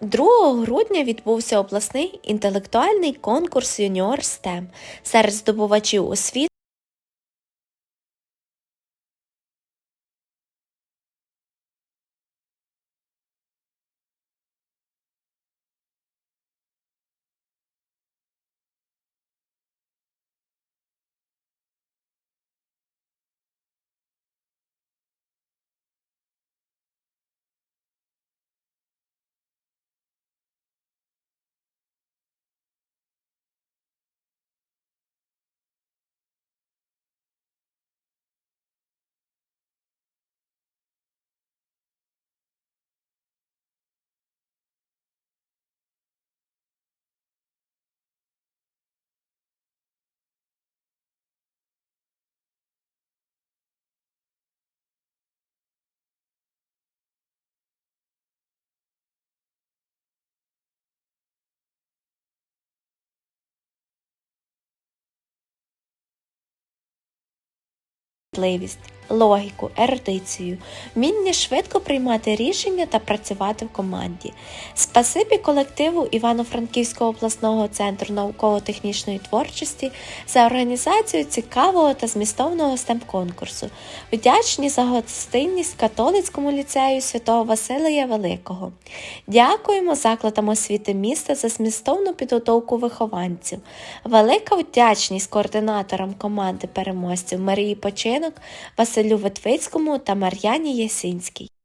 2 грудня відбувся обласний інтелектуальний конкурс Юніор STEM серед здобувачів освіти. Можливість, логіку, ерудицію, вміння швидко приймати рішення та працювати в команді. Спасибі колективу Івано-Франківського обласного центру науково-технічної творчості за організацію цікавого та змістовного stem конкурсу. Вдячні за гостинність католицькому ліцею святого Василія Великого. Дякуємо закладам освіти міста за змістовну підготовку вихованців. Велика вдячність координаторам команди переможців Марії Починок, Василю Ветвицькому та Мар'яні Ясинській.